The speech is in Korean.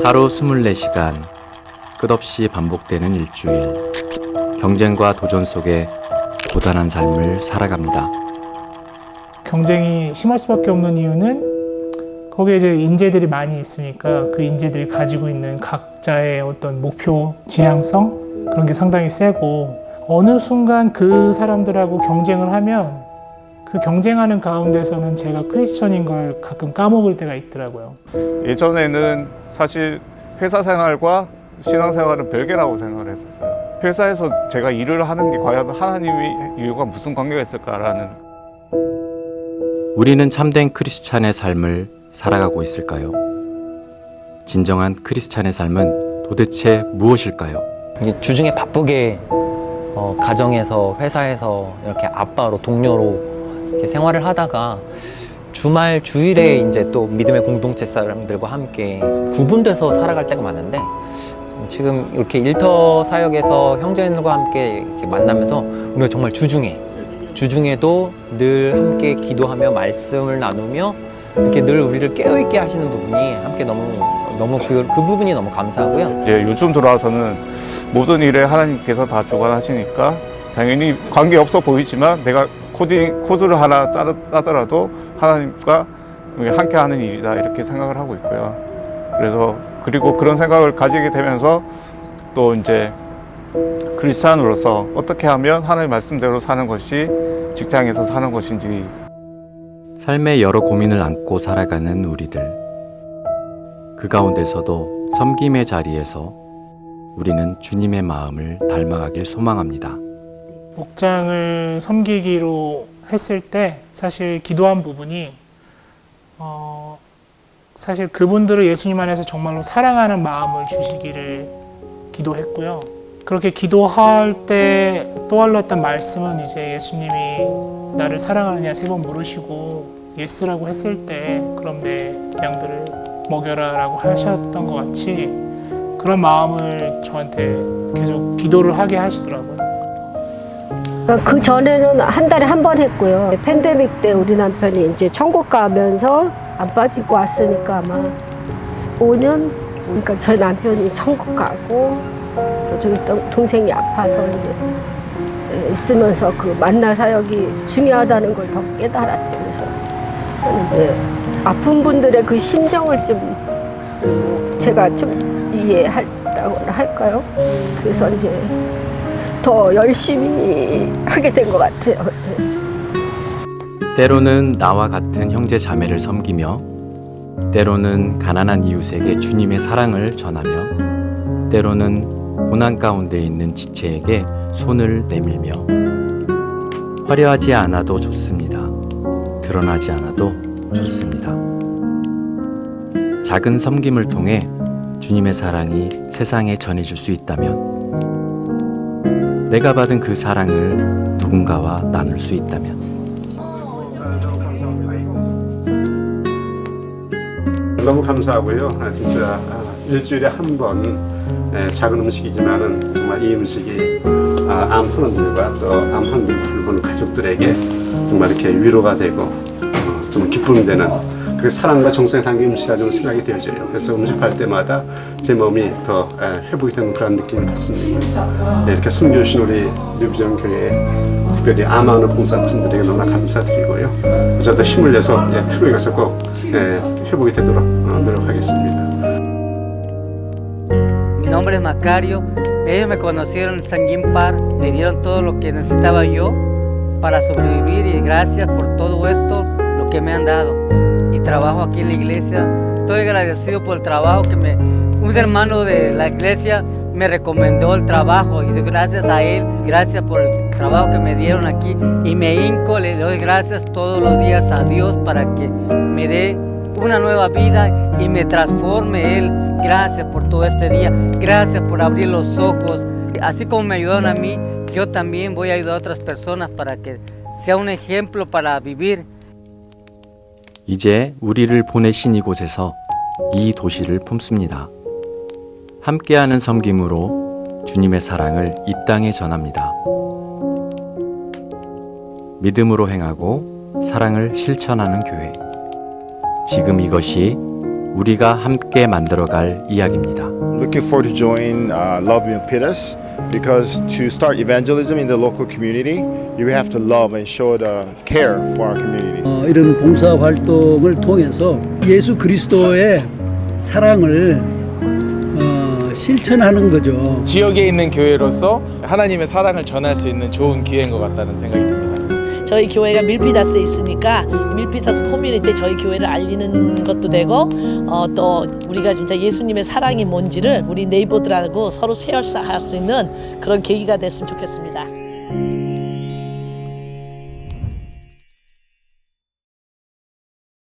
하루 24시간 끝없이 반복되는 일주일 경쟁과 도전 속에 고단한 삶을 살아갑니다. 경쟁이 심할 수밖에 없는 이유는 거기에 이제 인재들이 많이 있으니까 그 인재들이 가지고 있는 각자의 어떤 목표 지향성 그런 게 상당히 세고 어느 순간 그 사람들하고 경쟁을 하면 그 경쟁하는 가운데서는 제가 크리스천인 걸 가끔 까먹을 때가 있더라고요. 예전에는 사실 회사 생활과 신앙 생활은 별개라고 생각을 했었어요. 회사에서 제가 일을 하는 게 과연 하나님의 일과 무슨 관계가 있을까라는 우리는 참된 크리스찬의 삶을 살아가고 있을까요? 진정한 크리스찬의 삶은 도대체 무엇일까요? 이게 주중에 바쁘게 어, 가정에서 회사에서 이렇게 아빠로 동료로 생활을 하다가 주말 주일에 이제 또 믿음의 공동체 사람들과 함께 구분돼서 살아갈 때가 많은데 지금 이렇게 일터 사역에서 형제들과 함께 이렇게 만나면서 우리가 정말 주중에 주중에도 늘 함께 기도하며 말씀을 나누며 이렇게 늘 우리를 깨어있게 하시는 부분이 함께 너무 너무 그, 그 부분이 너무 감사하고요. 이제 요즘 들어와서는 모든 일에 하나님께서 다 주관하시니까 당연히 관계 없어 보이지만 내가 코딩 코드를 하나 짜더라도 하나님과 함께 하는 일이다 이렇게 생각을 하고 있고요. 그래서 그리고 그런 생각을 가지게 되면서 또 이제 크리스찬으로서 어떻게 하면 하나님 말씀대로 사는 것이 직장에서 사는 것인지 삶의 여러 고민을 안고 살아가는 우리들. 그 가운데서도 섬김의 자리에서 우리는 주님의 마음을 닮아가길 소망합니다. 목장을 섬기기로 했을 때 사실 기도한 부분이 어, 사실 그분들을 예수님 안에서 정말로 사랑하는 마음을 주시기를 기도했고요. 그렇게 기도할 때 떠올랐던 말씀은 이제 예수님이 나를 사랑하느냐 세 번 물으시고 예스라고 했을 때 그럼 내 양들을 먹여라라고 하셨던 것 같이 그런 마음을 저한테 계속 기도를 하게 하시더라고요. 그 전에는 한 달에 한 번 했고요. 팬데믹 때 우리 남편이 이제 천국 가면서 안 빠지고 왔으니까 아마 5년? 그러니까 저희 남편이 천국 가고 또 동- 동생이 아파서 이제 예, 있으면서 그 만나 사역이 중요하다는 걸 더 깨달았지. 그래서 이제 아픈 분들의 그 심정을 좀 제가 좀 이해했다고 할까요? 그래서 이제 더 열심히 하게 된 것 같아요. 때로는 나와 같은 형제 자매를 섬기며 때로는 가난한 이웃에게 주님의 사랑을 전하며 때로는 고난 가운데 있는 지체에게 손을 내밀며 화려하지 않아도 좋습니다. 드러나지 않아도 좋습니다. 작은 섬김을 통해 주님의 사랑이 세상에 전해질 수 있다면 내가 받은 그 사랑을 누군가와 나눌 수 있다면 너무 감사하고요. 아, 진짜 아, 일주일에 한 번 작은 음식이지만은 정말 이 음식이 아, 암 환원들과 또암 환원들 돌보는 가족들에게 정말 이렇게 위로가 되고 어, 정말 기쁨이 되는 그 사랑과 정성이 담긴 음식이라 저는 생각이 되어져요. 그래서 음식할 때마다 제 몸이 더 에, 회복이 되는 그런 느낌을 받습니다. 네, 이렇게 섬겨주신 우리 뉴비전 교회 특별히 암하는 봉사팀들에게 너무나 감사드리고요. 저도 힘을 내서 예, 트로에 가서 꼭 예, 회복이 되도록 어, 노력하겠습니다. Mi nombre es Macario. Ellos me conocieron en Sanguín Par, me dieron todo lo que necesitaba yo para sobrevivir y gracias por todo esto, lo que me han dado. Y trabajo aquí en la iglesia. Estoy agradecido por el trabajo que me... Un hermano de la iglesia me recomendó el trabajo y gracias a él, gracias por el trabajo que me dieron aquí y me hinco, le doy gracias todos los días a Dios para que me dé una nueva vida y me transforme Él. Gracias por todo este día. Gracias por abrir los ojos. Así como me ayudaron a mí, yo también voy a ayudar a otras personas para que sea un ejemplo para vivir. 이제 우리를 보내신 이곳에서 이 도시를 품습니다. 함께하는 섬김으로 주님의 사랑을 이 땅에 전합니다. 믿음으로 행하고 사랑을 실천하는 교회. 지금 이것이 우리가 함께 만들어갈 이야기입니다. Looking forward to join uh, Love Milpitas because to start evangelism in the local community, you have to love and show the care for our community. 어, 이런 봉사 활동을 통해서 예수 그리스도의 사랑을 어, 실천하는 거죠. 지역에 있는 교회로서 하나님의 사랑을 전할 수 있는 좋은 기회인 것 같다는 생각이 듭니다. 저희 교회가 밀피다스에 있으니까 이 밀피다스 커뮤니티에 저희 교회를 알리는 것도 되고 어, 또 우리가 진짜 예수님의 사랑이 뭔지를 우리 네이버들하고 서로 쉐어할 수 있는 그런 계기가 됐으면 좋겠습니다.